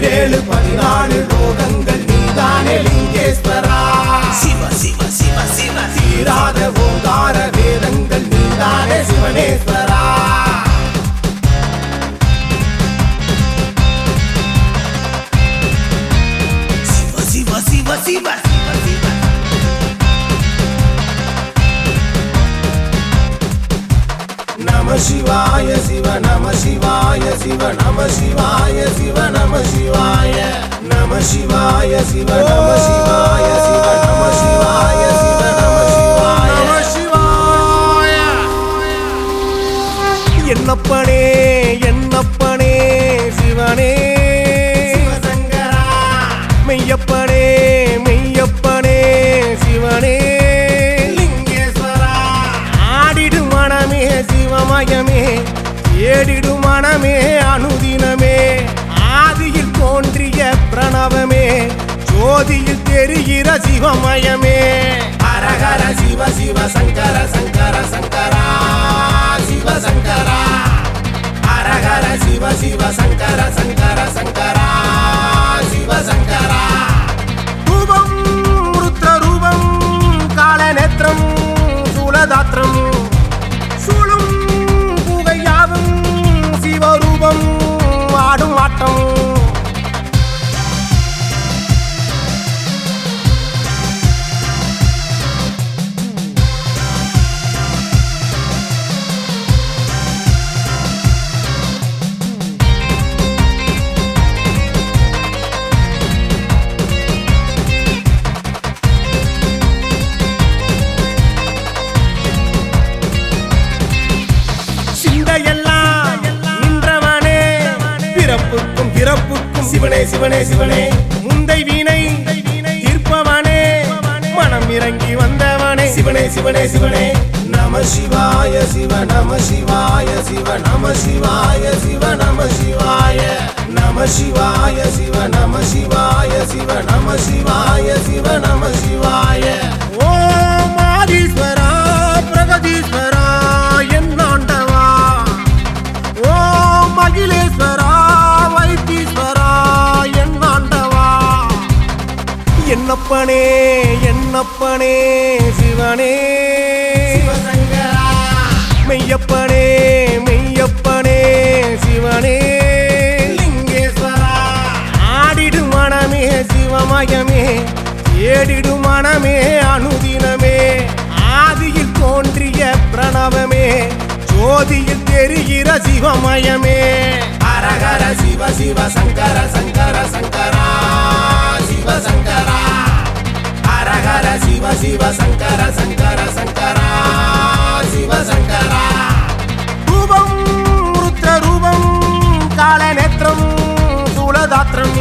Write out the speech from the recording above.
ஈரேழு பதினாலு லோகங்கள் நீதானே லிங்கேஸ்வரா. சிவ சிவ சிவ சிவ. தீராத ஓங்கார வேதங்கள் நீதானே சிவனேஸ்வரா. நம சிவாய சிவ நம சிவாய சிவ நம சிவாய சிவ நம சிவாய. நம சிவாய சிவ நம சிவாய சிவ நம சிவாய. சிவமயமே ஏடிடு மனமே அனுதினமே. ஆதியில் தோன்றிய பிரணவமே ஜோதியில் தெரிகிற சிவமயமே. ஹரஹர சிவ சிவ சங்கர சங்கர சங்கரா சிவ சங்கரா. ஹரஹர சிவ சிவ சங்கர சங்கர சங்கரா சிவ சங்கரா. ரூபம் ருத்ரரூபம் காலநேத்திரம் சூலதாத்திரம். சிவனே சிவனே சிவனே. முந்தை வீணை தீர்ப்பவனே. மனம் இறங்கி வந்தவனே. சிவனே சிவனே சிவனே. நம சிவாய சிவ நம சிவாய சிவ நம சிவாய சிவ நம சிவாய. நம சிவாய சிவ நம சிவாய சிவ நம சிவாய சிவ நம என்னப்பனே என்னப்பனே சிவனே. மெய்யப்பனே மெய்யப்பனே சிவனே. லிங்கேஸ்வரா ஆடிடு மனமே சிவமயமே. ஏடிடு மனமே அனுதினமே. ஆதியில் தோன்றிய பிரணவமே. ஜோதியில் தெரிகிற சிவமயமே. அரகர சிவ சிவ சங்கர சங்கர சங்கரா சிவ சங்கரா. சிவ சிவ சங்கர சங்கர சங்கரா சிவ சங்கரா. ரூபம் ருத்ரரூபம் காலநேத்திரம் சூலதாத்திரம்